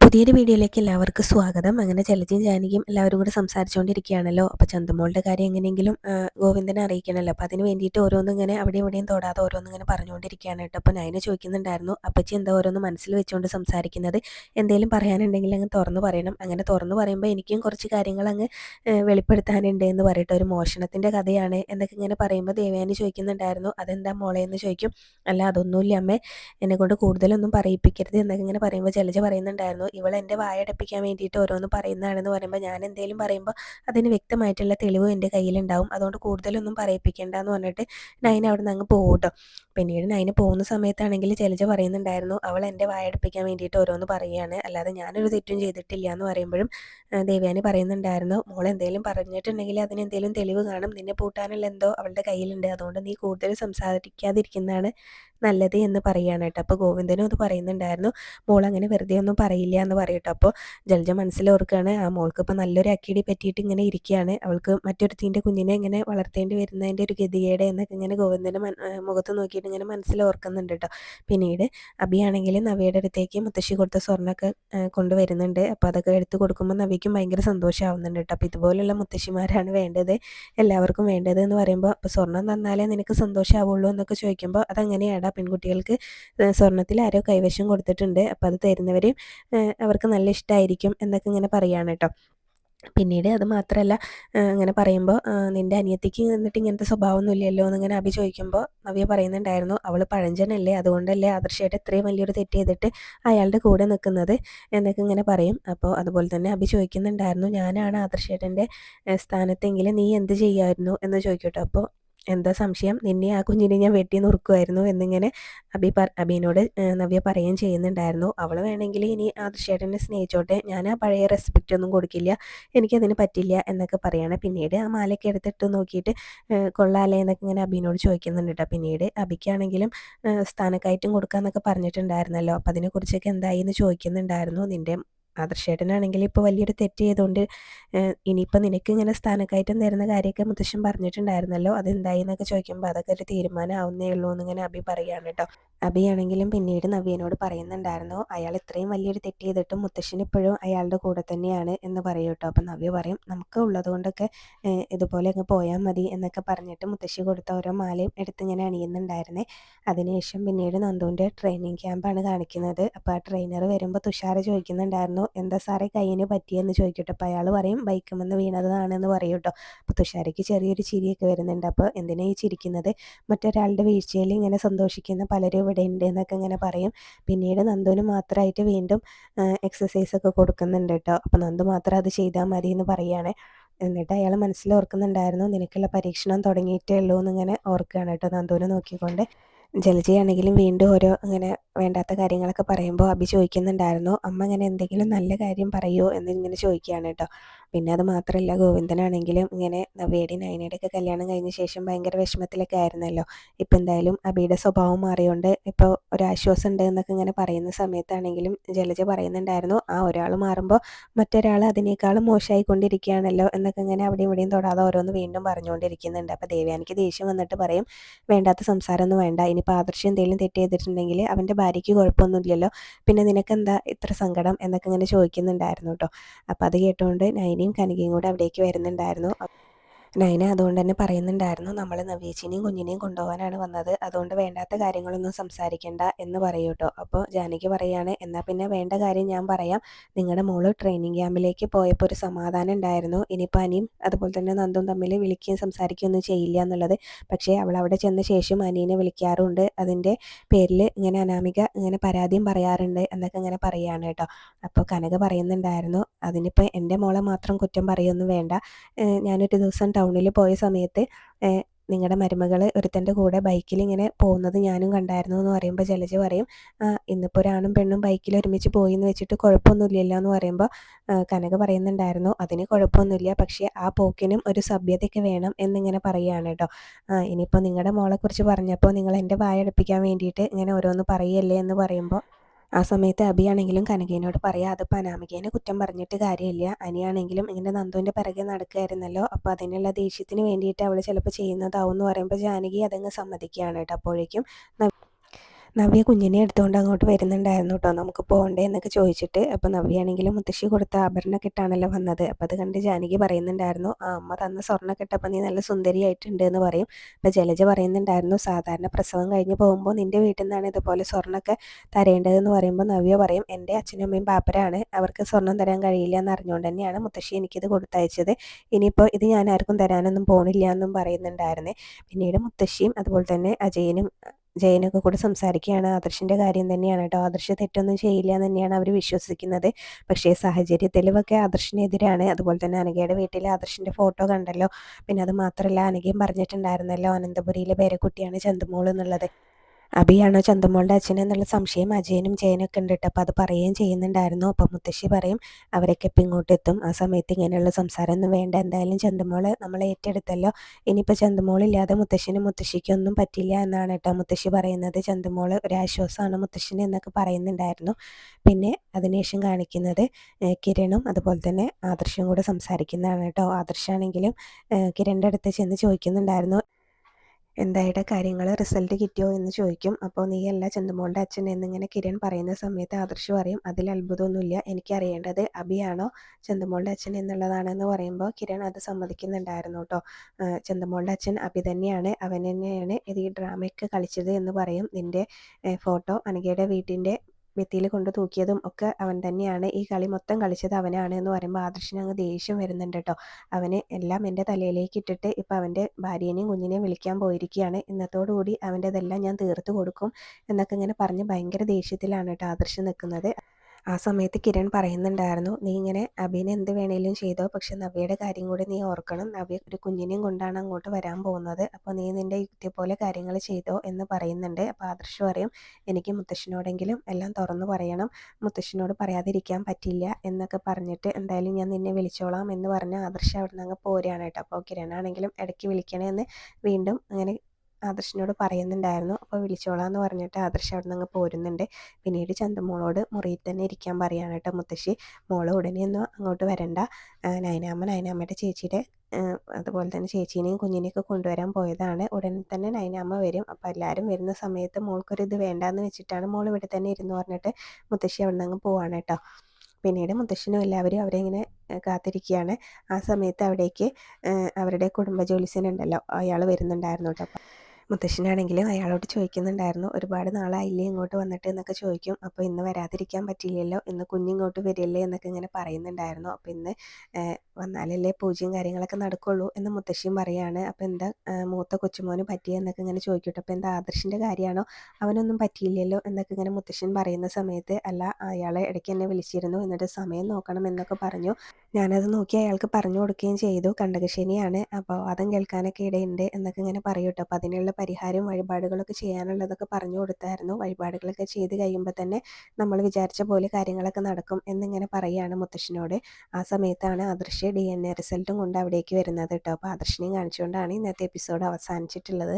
പുതിയൊരു വീഡിയോയിലേക്ക് എല്ലാവർക്കും സ്വാഗതം. അങ്ങനെ ജലജയും ജാനകിയും എല്ലാവരും കൂടെ സംസാരിച്ചുകൊണ്ടിരിക്കുകയാണല്ലോ അപ്പോൾ ചന്തമോളുടെ കാര്യം എങ്ങനെയെങ്കിലും ഗോവിന്ദനെ അറിയിക്കണമല്ലോ അപ്പോൾ അതിന് വേണ്ടിയിട്ട് ഓരോന്നും ഇങ്ങനെ അവിടെ ഇവിടെയും തൊടാതെ ഓരോന്നും ഇങ്ങനെ പറഞ്ഞുകൊണ്ടിരിക്കുകയാണ് കേട്ടോ. അപ്പോൾ നയന ചോദിക്കുന്നുണ്ടായിരുന്നു അപ്പച്ചി എന്താ ഓരോന്ന് മനസ്സിൽ വെച്ചുകൊണ്ട് സംസാരിക്കുന്നത്? എന്തെങ്കിലും പറയാനുണ്ടെങ്കിൽ അങ്ങ് തുറന്ന് പറയണം. അങ്ങനെ തുറന്ന് പറയുമ്പോൾ എനിക്കും കുറച്ച് കാര്യങ്ങൾ അങ്ങ് വെളിപ്പെടുത്താനുണ്ട് എന്ന് പറയട്ടെ. ഒരു മോഷണത്തിന്റെ കഥയാണ് എന്നൊക്കെ ഇങ്ങനെ പറയുമ്പോൾ ദേവയാനി ചോദിക്കുന്നുണ്ടായിരുന്നു അതെന്താ മോളെ എന്ന് ചോദിക്കും. അല്ല അതൊന്നുമില്ല അമ്മേ. എന്നെക്കൊണ്ട് കൂടുതലൊന്നും പറയിപ്പിക്കരുത് എന്നൊക്കെ ഇങ്ങനെ പറയുമ്പോൾ ജലജ പറയുന്നുണ്ടായിരുന്നു ഇവൾ എന്റെ വായടപ്പിക്കാൻ വേണ്ടിയിട്ട് ഓരോന്ന് പറയുന്നതാണെന്ന് പറയുമ്പോൾ ഞാൻ എന്തെങ്കിലും പറയുമ്പോൾ അതിന് വ്യക്തമായിട്ടുള്ള തെളിവ് എന്റെ കയ്യിലുണ്ടാവും. അതുകൊണ്ട് കൂടുതലൊന്നും പറയിപ്പിക്കേണ്ട എന്ന് പറഞ്ഞിട്ട് നൈൻ അവിടെ നിന്ന് അങ്ങ് പോകട്ടോ പിന്നീട് നൈന് പോകുന്ന സമയത്താണെങ്കിൽ ചിലജ പറയുന്നുണ്ടായിരുന്നു അവൾ എന്റെ വായടപ്പിക്കാൻ വേണ്ടിയിട്ട് ഓരോന്ന് പറയുകയാണ്. അല്ലാതെ ഞാനൊരു തെറ്റും ചെയ്തിട്ടില്ല എന്ന് പറയുമ്പോഴും ദേവ്യാനി പറയുന്നുണ്ടായിരുന്നു മോൾ എന്തെങ്കിലും പറഞ്ഞിട്ടുണ്ടെങ്കിൽ അതിന് എന്തെങ്കിലും തെളിവ് കാണും. നിന്നെ പൂട്ടാനുള്ള എന്തോ അവളുടെ കയ്യിലുണ്ട്. അതുകൊണ്ട് നീ കൂടുതൽ സംസാരിക്കാതിരിക്കുന്നതാണ് നല്ലത് എന്ന് പറയുകയാണ് കേട്ടോ. അപ്പോൾ ഗോവിന്ദനും അത് പറയുന്നുണ്ടായിരുന്നു. മോൾ അങ്ങനെ വെറുതെ ഒന്നും പറയില്ല എന്ന് പറയട്ടോ. അപ്പോൾ ജലജ മനസ്സിലോർക്കുകയാണ് ആ മോൾക്ക് ഇപ്പോൾ നല്ലൊരു അക്കിടി പറ്റിയിട്ട് ഇങ്ങനെ ഇരിക്കുകയാണ്. അവൾക്ക് മറ്റൊരുത്തിന്റെ കുഞ്ഞിനെ ഇങ്ങനെ വളർത്തേണ്ടി വരുന്നതിന്റെ ഒരു ഗതികേട് എന്നൊക്കെ ഇങ്ങനെ ഗോവിന്ദന്റെ മുഖത്ത് നോക്കിയിട്ട് ഇങ്ങനെ മനസ്സിലോർക്കുന്നുണ്ട് കേട്ടോ. പിന്നീട് അബിയാണെങ്കിൽ നവയുടെ അടുത്തേക്ക് മുത്തശ്ശി കൊടുത്ത സ്വർണമൊക്കെ കൊണ്ടുവരുന്നുണ്ട്. അപ്പോൾ അതൊക്കെ എടുത്തു കൊടുക്കുമ്പോൾ നവിക്കും ഭയങ്കര സന്തോഷമാവുന്നുണ്ട് കേട്ടോ. അപ്പോൾ ഇതുപോലുള്ള മുത്തശ്ശിമാരാണ് വേണ്ടത് എല്ലാവർക്കും വേണ്ടത് എന്ന് പറയുമ്പോൾ അപ്പോൾ സ്വർണം തന്നാലേ നിനക്ക് സന്തോഷമാവുള്ളൂ എന്നൊക്കെ ചോദിക്കുമ്പോൾ അതങ്ങനെയാണ് പെൺകുട്ടികൾക്ക് സ്വർണത്തിൽ ആരോ കൈവശം കൊടുത്തിട്ടുണ്ട്. അപ്പോൾ അത് തരുന്നവരെയും അവർക്ക് നല്ല ഇഷ്ടമായിരിക്കും എന്നൊക്കെ ഇങ്ങനെ പറയുകയാണ് കേട്ടോ പിന്നീട് അത് മാത്രമല്ല അങ്ങനെ പറയുമ്പോൾ നിന്റെ അനിയത്തിക്ക് നിന്നിട്ട് ഇങ്ങനത്തെ സ്വഭാവമൊന്നും ഇല്ലല്ലോ എന്നിങ്ങനെ അഭി ചോദിക്കുമ്പോൾ നവ്യ പറയുന്നുണ്ടായിരുന്നു അവൾ പഴഞ്ചനല്ലേ അതുകൊണ്ടല്ലേ ആദർശമായിട്ട് ഇത്രയും വലിയൊരു തെറ്റ് ചെയ്തിട്ട് അയാളുടെ കൂടെ നിൽക്കുന്നത് എന്നൊക്കെ ഇങ്ങനെ പറയും. അപ്പോൾ അതുപോലെ തന്നെ അഭി ചോദിക്കുന്നുണ്ടായിരുന്നു ഞാനാണ് ആദർശേട്ടന്റെ സ്ഥാനത്തെങ്കിൽ നീ എന്ത് ചെയ്യായിരുന്നു? എന്ന് ചോദിക്കട്ടോ അപ്പോൾ എന്താ സംശയം? നിന്നെ ആ കുഞ്ഞിനെ ഞാൻ വെട്ടി നുറുക്കുമായിരുന്നു എന്നിങ്ങനെ അബി പ അബീനോട് നവ്യ പറയുകയും ചെയ്യുന്നുണ്ടായിരുന്നു. അവൾ വേണമെങ്കിൽ ഇനി ആദർശേട്ടനെ സ്നേഹിച്ചോട്ടെ. ഞാൻ ആ പഴയ റെസ്പെക്റ്റ് ഒന്നും കൊടുക്കില്ല. എനിക്കതിന് പറ്റില്ല എന്നൊക്കെ പറയാണ്. പിന്നീട് ആ മാലയ്ക്ക് എടുത്തിട്ട് നോക്കിയിട്ട് കൊള്ളാലേ എന്നൊക്കെ ഇങ്ങനെ അബീനോട് ചോദിക്കുന്നുണ്ട് കേട്ടോ പിന്നീട് അബിക്കാണെങ്കിലും സ്ഥാനക്കയറ്റം കൊടുക്കാമെന്നൊക്കെ പറഞ്ഞിട്ടുണ്ടായിരുന്നല്ലോ. അപ്പം അതിനെക്കുറിച്ചൊക്കെ എന്തായി എന്ന് ചോദിക്കുന്നുണ്ടായിരുന്നു. നിന്റെ ആദർശേട്ടനാണെങ്കിൽ ഇപ്പോൾ വലിയൊരു തെറ്റ് ചെയ്തുകൊണ്ട് ഇനിയിപ്പോൾ നിനക്ക് ഇങ്ങനെ സ്ഥാനക്കയറ്റം തരുന്ന കാര്യമൊക്കെ മുത്തശ്ശൻ പറഞ്ഞിട്ടുണ്ടായിരുന്നല്ലോ അതെന്തായി എന്നൊക്കെ ചോദിക്കുമ്പോൾ അതൊക്കെ ഒരു തീരുമാനം ആവുന്നേ ഉള്ളൂ എന്നിങ്ങനെ അഭി പറയുകയാണ് കേട്ടോ. അഭിയാണെങ്കിലും പിന്നീട് നവ്യനോട് പറയുന്നുണ്ടായിരുന്നു അയാൾ ഇത്രയും വലിയൊരു തെറ്റ് ചെയ്തിട്ടും മുത്തശ്ശൻ ഇപ്പോഴും അയാളുടെ കൂടെ തന്നെയാണ് എന്ന് പറയും കേട്ടോ. അപ്പം നവ്യ പറയും നമുക്ക് ഉള്ളതുകൊണ്ടൊക്കെ ഇതുപോലെ അങ്ങ് പോയാൽ മതി എന്നൊക്കെ പറഞ്ഞിട്ട് മുത്തശ്ശി കൊടുത്ത ഓരോ മാലയും എടുത്ത് ഇങ്ങനെ അണിയുന്നുണ്ടായിരുന്നേ. അതിനുശേഷം പിന്നീട് നന്ദുവിന്റെ ട്രെയിനിങ് ക്യാമ്പാണ് കാണിക്കുന്നത്. അപ്പോൾ ആ ട്രെയിനർ വരുമ്പോൾ തുഷാർ ചോദിക്കുന്നുണ്ടായിരുന്നു എന്താ സാറേ കയ്യിന് പറ്റിയെന്ന് ചോദിക്കട്ടെ? അപ്പോൾ അയാൾ പറയും ബൈക്കുമെന്ന് വീണതാണെന്ന് പറയും കേട്ടോ. അപ്പോൾ തുഷാരയ്ക്ക് ചെറിയൊരു ചിരിയൊക്കെ വരുന്നുണ്ട്. അപ്പോൾ എന്തിനാ ഈ ചിരിക്കുന്നത്? മറ്റൊരാളുടെ വീഴ്ചയിൽ ഇങ്ങനെ സന്തോഷിക്കുന്ന പലരും ഇവിടെ ഉണ്ട് എന്നൊക്കെ ഇങ്ങനെ പറയും. പിന്നീട് നന്ദുവിന് മാത്രമായിട്ട് വീണ്ടും എക്സസൈസ് ഒക്കെ കൊടുക്കുന്നുണ്ട് കേട്ടോ. അപ്പോൾ നന്ദു മാത്രം അത് ചെയ്താൽ മതി എന്ന് പറയുകയാണ് എന്നിട്ട് അയാൾ മനസ്സിൽ ഓർക്കുന്നുണ്ടായിരുന്നു നിനക്കുള്ള പരീക്ഷണം തുടങ്ങിയിട്ടേ ഉള്ളൂ എന്നിങ്ങനെ ഓർക്കുകയാണ് കേട്ടോ നന്ദുവിനെ നോക്കിക്കൊണ്ട്. ജലജയാണെങ്കിലും വീണ്ടും ഓരോ അങ്ങനെ വേണ്ടാത്ത കാര്യങ്ങളൊക്കെ പറയുമ്പോൾ അഭി ചോദിക്കുന്നുണ്ടായിരുന്നു. അമ്മ ഇങ്ങനെ എന്തെങ്കിലും നല്ല കാര്യം പറയുമോ എന്നിങ്ങനെ ചോദിക്കുകയാണ് കേട്ടോ. പിന്നെ അത് മാത്രമല്ല ഗോവിന്ദനാണെങ്കിലും ഇങ്ങനെ നവേടി നയനയുടെയൊക്കെ കല്യാണം കഴിഞ്ഞ ശേഷം ഭയങ്കര വിഷമത്തിലൊക്കെ ആയിരുന്നല്ലോ. ഇപ്പം എന്തായാലും അബിയുടെ സ്വഭാവം മാറിയോണ്ട് ഇപ്പോൾ ഒരാശ്വാസം ഉണ്ട് എന്നൊക്കെ ഇങ്ങനെ പറയുന്ന സമയത്താണെങ്കിലും ജലജ പറയുന്നുണ്ടായിരുന്നു. ആ ഒരാൾ മാറുമ്പോൾ മറ്റൊരാൾ അതിനേക്കാളും മോശമായിക്കൊണ്ടിരിക്കുകയാണല്ലോ എന്നൊക്കെ ഇങ്ങനെ അവിടെ ഇവിടെയും തൊടാതെ ഓരോന്ന് വീണ്ടും പറഞ്ഞുകൊണ്ടിരിക്കുന്നുണ്ട്. അപ്പോൾ ദേവ്യാനിക്ക് ദേഷ്യം വന്നിട്ട് പറയും വേണ്ടാത്ത സംസാരമൊന്നും വേണ്ട. ഇനിയിപ്പോൾ ആദർശം എന്തെങ്കിലും തെറ്റ് ചെയ്തിട്ടുണ്ടെങ്കിൽ അവന്റെ ഭാര്യയ്ക്ക് കുഴപ്പമൊന്നുമില്ലല്ലോ. പിന്നെ നിനക്കെന്താ ഇത്ര സങ്കടം എന്നൊക്കെ ഇങ്ങനെ ചോദിക്കുന്നുണ്ടായിരുന്നു കേട്ടോ അപ്പോൾ അത് കേട്ടുകൊണ്ട് നൈനയും കനകയും കൂടെ അവിടേക്ക് വരുന്നുണ്ടായിരുന്നു. നൈന അതുകൊണ്ട് തന്നെ പറയുന്നുണ്ടായിരുന്നു നമ്മൾ നവീച്ചിനെയും കുഞ്ഞിനെയും കൊണ്ടുപോകാനാണ് വന്നത്. അതുകൊണ്ട് വേണ്ടാത്ത കാര്യങ്ങളൊന്നും സംസാരിക്കേണ്ട എന്ന് പറയൂ കേട്ടോ അപ്പോൾ ജാനകി പറയുകയാണ് എന്നാൽ പിന്നെ വേണ്ട കാര്യം ഞാൻ പറയാം. നിങ്ങളുടെ മോൾ ട്രെയിനിങ് ക്യാമ്പിലേക്ക് പോയപ്പോൾ ഒരു സമാധാനം ഉണ്ടായിരുന്നു. ഇനിയിപ്പോൾ അനിയും അതുപോലെ തന്നെ നന്ദും തമ്മിൽ വിളിക്കുകയും സംസാരിക്കുകയൊന്നും ചെയ്യില്ല എന്നുള്ളത്. പക്ഷേ അവൾ അവിടെ ചെന്ന ശേഷം അനിയനെ വിളിക്കാറുണ്ട്. അതിന്റെ പേരിൽ ഇങ്ങനെ അനാമിക ഇങ്ങനെ പരാതിയും പറയാറുണ്ട് എന്നൊക്കെ ഇങ്ങനെ പറയുകയാണ് കേട്ടോ അപ്പോൾ കനക പറയുന്നുണ്ടായിരുന്നു അതിനിപ്പോൾ എന്റെ മോളെ മാത്രം കുറ്റം പറയൊന്നും വേണ്ട. ഞാനൊരു ദിവസം ടൗണിൽ പോയ സമയത്ത് നിങ്ങളുടെ മരുമകൾ ഒരുത്തന്റെ കൂടെ ബൈക്കിൽ ഇങ്ങനെ പോകുന്നത് ഞാനും കണ്ടായിരുന്നു എന്ന് പറയുമ്പോൾ ജലജ പറയും ഇന്നിപ്പോൾ ഒരാണും പെണ്ണും ബൈക്കിൽ ഒരുമിച്ച് പോയി എന്ന് വെച്ചിട്ട് കുഴപ്പമൊന്നുമില്ലല്ലോ എന്ന് പറയുമ്പോൾ കനക പറയുന്നുണ്ടായിരുന്നു അതിന് കുഴപ്പമൊന്നുമില്ല പക്ഷേ ആ പോക്കിനും ഒരു സഭ്യതയൊക്കെ വേണം എന്നിങ്ങനെ പറയുകയാണ് കേട്ടോ ഇനിയിപ്പോൾ നിങ്ങളുടെ മോളെക്കുറിച്ച് പറഞ്ഞപ്പോൾ നിങ്ങൾ എന്റെ വായടപ്പിക്കാൻ വേണ്ടിയിട്ട് ഇങ്ങനെ ഓരോന്ന് പറയല്ലേ എന്ന് പറയുമ്പോൾ ആ സമയത്ത് അബിയാണെങ്കിലും കനകേനോട് പറയാം അത് അനാമികേനെ കുറ്റം പറഞ്ഞിട്ട് കാര്യമില്ല. അനിയാണെങ്കിലും ഇങ്ങനെ നന്ദുവിന്റെ പിറകെ നടക്കുകയായിരുന്നല്ലോ. അപ്പോൾ അതിനുള്ള ദേഷ്യത്തിന് വേണ്ടിയിട്ട് അവൾ ചിലപ്പോൾ ചെയ്യുന്നതാവും എന്ന് പറയുമ്പോൾ ജാനകി അതങ്ങ് സമ്മതിക്കുകയാണ് കേട്ടോ അപ്പോഴേക്കും. നവ്യ കുഞ്ഞിനെ എടുത്തുകൊണ്ട് അങ്ങോട്ട് വരുന്നുണ്ടായിരുന്നു കേട്ടോ നമുക്ക് പോകണ്ടേ എന്നൊക്കെ ചോദിച്ചിട്ട് അപ്പോൾ നവ്യാണെങ്കിലും മുത്തശ്ശി കൊടുത്ത ആഭരണക്കെട്ടാണല്ലോ വന്നത്. അപ്പോൾ അത് കണ്ട് ജാനകി പറയുന്നുണ്ടായിരുന്നു ആ അമ്മ തന്ന സ്വർണക്കെട്ടപ്പം നീ നല്ല സുന്ദരിയായിട്ടുണ്ട് എന്ന് പറയും. അപ്പോൾ ജലജ പറയുന്നുണ്ടായിരുന്നു സാധാരണ പ്രസവം കഴിഞ്ഞ് പോകുമ്പോൾ നിന്റെ വീട്ടിൽ നിന്നാണ് ഇതുപോലെ സ്വർണമൊക്കെ തരേണ്ടതെന്ന് പറയുമ്പോൾ നവ്യ പറയും എന്റെ അച്ഛനും അമ്മയും പാപ്പരാണ്. അവർക്ക് സ്വർണം തരാൻ കഴിയില്ല എന്ന് അറിഞ്ഞുകൊണ്ട് തന്നെയാണ് മുത്തശ്ശി എനിക്കിത് കൊടുത്തയച്ചത്. ഇനിയിപ്പോൾ ഇത് ഞാൻ ആർക്കും തരാനൊന്നും പോണില്ല എന്നും പറയുന്നുണ്ടായിരുന്നേ. പിന്നീട് മുത്തശ്ശിയും അതുപോലെ തന്നെ അജയനും ജയനൊക്കെ കൂടെ സംസാരിക്കുകയാണ്. ആദർശിന്റെ കാര്യം തന്നെയാണ് കേട്ടോ. ആദർശ് തെറ്റൊന്നും ചെയ്യില്ല എന്ന് തന്നെയാണ് അവർ വിശ്വസിക്കുന്നത്. പക്ഷേ സാഹചര്യ തെളിവൊക്കെ ആദർശിനെതിരാണ്. അതുപോലെ തന്നെ അനഘയുടെ വീട്ടിൽ ആദർശിന്റെ ഫോട്ടോ കണ്ടല്ലോ. പിന്നെ അത് മാത്രമല്ല അനഘയും പറഞ്ഞിട്ടുണ്ടായിരുന്നല്ലോ അനന്തപുരിയിലെ പേരക്കുട്ടിയാണ് ചന്തുമോൾ എന്നുള്ളത്. അബിയാണോ ചന്തമോളുടെ അച്ഛൻ എന്നുള്ള സംശയം അജയനും ജയനൊക്കെ ഉണ്ട് കേട്ടോ അപ്പോൾ അത് പറയുകയും ചെയ്യുന്നുണ്ടായിരുന്നു. അപ്പം മുത്തശ്ശി പറയും അവരൊക്കെ ഇപ്പം ഇങ്ങോട്ട് എത്തും. ആ സമയത്ത് ഇങ്ങനെയുള്ള സംസാരമൊന്നും വേണ്ട. എന്തായാലും ചന്തമോൾ നമ്മൾ ഏറ്റെടുത്തല്ലോ. ഇനിയിപ്പോൾ ചന്തമോളില്ലാതെ മുത്തശ്ശിനും മുത്തശ്ശിക്കൊന്നും പറ്റില്ല എന്നാണ് കേട്ടോ മുത്തശ്ശി പറയുന്നത്. ചന്തമോൾ ഒരാശ്വാസമാണ് മുത്തശ്ശിന് എന്നൊക്കെ പറയുന്നുണ്ടായിരുന്നു. പിന്നെ അതിനുശേഷം കാണിക്കുന്നത് കിരണും അതുപോലെ തന്നെ ആദർശവും കൂടെ സംസാരിക്കുന്നതാണ് കേട്ടോ. ആദർശാണെങ്കിലും കിരണിന്റെ അടുത്ത് ചെന്ന് ചോദിക്കുന്നുണ്ടായിരുന്നു എന്തായുടെ കാര്യങ്ങൾ റിസൾട്ട് കിട്ടിയോ എന്ന് ചോദിക്കും. അപ്പോൾ നീ അല്ല ചന്തുമോളുടെ അച്ഛൻ എന്നിങ്ങനെ കിരൺ പറയുന്ന സമയത്ത് ആദർശ് പറയും അതിൽ അത്ഭുതമൊന്നുമില്ല എനിക്കറിയേണ്ടത് അബിയാണോ ചന്തുമോളുടെ അച്ഛൻ എന്നുള്ളതാണെന്ന് പറയുമ്പോൾ കിരൺ അത് സമ്മതിക്കുന്നുണ്ടായിരുന്നു കേട്ടോ ചന്തുമോളുടെ അച്ഛൻ അബി തന്നെയാണ് അവൻ തന്നെയാണ് ഇത് ഈ ഡ്രാമയൊക്കെ കളിച്ചത് എന്ന് പറയും. നിന്റെ ഫോട്ടോ അനഘയുടെ വീട്ടിന്റെ ഭിത്തിയിൽ കൊണ്ട് തൂക്കിയതും ഒക്കെ അവൻ തന്നെയാണ്. ഈ കളി മൊത്തം കളിച്ചത് അവനാണ് എന്ന് പറയുമ്പോൾ ആദർശിന് അങ്ങ് ദേഷ്യം വരുന്നുണ്ട് കേട്ടോ. അവന് എല്ലാം എന്റെ തലയിലേക്ക് ഇട്ടിട്ട് ഇപ്പം അവന്റെ ഭാര്യേനെയും കുഞ്ഞിനെയും വിളിക്കാൻ പോയിരിക്കുകയാണ്. ഇന്നത്തോടുകൂടി അവന്റെതെല്ലാം ഞാൻ തീർത്തു കൊടുക്കും എന്നൊക്കെ ഇങ്ങനെ പറഞ്ഞ് ഭയങ്കര ദേഷ്യത്തിലാണ് കേട്ടോ ആദർശം നിൽക്കുന്നത്. ആ സമയത്ത് കിരൺ പറയുന്നുണ്ടായിരുന്നു നീ ഇങ്ങനെ അഭിനെ എന്ത് വേണേലും ചെയ്തോ പക്ഷെ നബിയുടെ കാര്യം കൂടി നീ ഓർക്കണം. നബി ഒരു കുഞ്ഞിനെയും കൊണ്ടാണ് അങ്ങോട്ട് വരാൻ പോകുന്നത്. അപ്പോൾ നീ നിന്റെ യുക്തി പോലെ കാര്യങ്ങൾ ചെയ്തോ എന്ന് പറയുന്നുണ്ട്. അപ്പോൾ ആദർശ് പറയും എനിക്ക് മുത്തശ്ശനോടെങ്കിലും എല്ലാം തുറന്നു പറയണം. മുത്തശ്ശനോട് പറയാതിരിക്കാൻ പറ്റില്ല എന്നൊക്കെ പറഞ്ഞിട്ട് എന്തായാലും ഞാൻ നിന്നെ വിളിച്ചോളാം എന്ന് പറഞ്ഞ് ആദർശ് അവിടെ നിന്ന് അങ്ങ് പോരുകയാണ് കേട്ടോ. അപ്പോൾ കിരണാണെങ്കിലും ഇടയ്ക്ക് വിളിക്കണേ എന്ന് വീണ്ടും അങ്ങനെ ആദർശിനോട് പറയുന്നുണ്ടായിരുന്നു. അപ്പോൾ വിളിച്ചോളാന്ന് പറഞ്ഞിട്ട് ആദർശ് അവിടെ നിന്ന് പോരുന്നുണ്ട്. പിന്നീട് ചന്തമോളോട് മുറിയിൽ തന്നെ ഇരിക്കാൻ പറയാണ് കേട്ടോ മുത്തശ്ശി. മോൾ ഉടനെ ഒന്നും അങ്ങോട്ട് വരണ്ട. നയനാമ്മ നയനാമ്മയുടെ ചേച്ചിയുടെ അതുപോലെ തന്നെ ചേച്ചീനെയും കുഞ്ഞിനെയൊക്കെ കൊണ്ടുവരാൻ പോയതാണ്. ഉടനെ തന്നെ നൈനാമ്മ വരും. അപ്പോൾ എല്ലാവരും വരുന്ന സമയത്ത് മോൾക്കൊരു ഇത് വേണ്ടാന്ന് വെച്ചിട്ടാണ് മോൾ ഇവിടെ തന്നെ ഇരുന്ന് പറഞ്ഞിട്ട് മുത്തശ്ശി അവിടെ നിന്ന് പോവാണ് കേട്ടോ. പിന്നീട് മുത്തശ്ശനും എല്ലാവരും അവരെ ഇങ്ങനെ കാത്തിരിക്കുകയാണ്. ആ സമയത്ത് അവിടേക്ക് അവരുടെ കുടുംബ ജോലിസനുണ്ടല്ലോ അയാൾ വരുന്നുണ്ടായിരുന്നു കേട്ടോ. മുത്തശ്ശനാണെങ്കിലും അയാളോട് ചോദിക്കുന്നുണ്ടായിരുന്നു ഒരുപാട് നാളായില്ലേ ഇങ്ങോട്ട് വന്നിട്ട്? എന്നൊക്കെ ചോദിക്കും. അപ്പോൾ ഇന്ന് വരാതിരിക്കാൻ പറ്റില്ലല്ലോ ഇന്ന് കുഞ്ഞിങ്ങോട്ട് വരില്ലേ? എന്നൊക്കെ ഇങ്ങനെ പറയുന്നുണ്ടായിരുന്നു. അപ്പോൾ ഇന്ന് വന്നാലല്ലേ പൂജയും കാര്യങ്ങളൊക്കെ നടക്കുള്ളൂ എന്ന് മുത്തശ്ശിയും പറയാണ്. അപ്പോൾ എന്താ മൂത്ത കൊച്ചുമോന് പറ്റിയെന്നൊക്കെ ഇങ്ങനെ ചോദിക്കട്ടെ. അപ്പോൾ എന്താ ആദർശിന്റെ കാര്യമാണോ? അവനൊന്നും പറ്റിയില്ലല്ലോ എന്നൊക്കെ ഇങ്ങനെ മുത്തശ്ശൻ പറയുന്ന സമയത്ത് അല്ല അയാളെ ഇടയ്ക്ക് എന്നെ വിളിച്ചിരുന്നു എന്നിട്ട് സമയം നോക്കണം എന്നൊക്കെ പറഞ്ഞു. ഞാനത് നോക്കി അയാൾക്ക് പറഞ്ഞു കൊടുക്കുകയും ചെയ്തു. കണ്ടകശനിയാണ് അപ്പോൾ അതും കേൾക്കാനൊക്കെ ഇടയുണ്ട് എന്നൊക്കെ ഇങ്ങനെ പറയൂട്ടോ. അപ്പോൾ അതിനുള്ള പരിഹാരം വഴിപാടുകളൊക്കെ ചെയ്യാനുള്ളതൊക്കെ പറഞ്ഞു കൊടുത്തായിരുന്നു. വഴിപാടുകളൊക്കെ ചെയ്ത് കഴിയുമ്പോൾ തന്നെ നമ്മൾ വിചാരിച്ച പോലെ കാര്യങ്ങളൊക്കെ നടക്കും എന്നിങ്ങനെ പറയുകയാണ് മുത്തശ്ശനോട്. ആ സമയത്താണ് ആദർശ് ഡി എൻ എ റിസൾട്ടും കൊണ്ട് അവിടേക്ക് വരുന്നത് കേട്ടോ. അപ്പോൾ ആദർശിനെയും കാണിച്ചുകൊണ്ടാണ് ഇന്നത്തെ എപ്പിസോഡ് അവസാനിച്ചിട്ടുള്ളത്.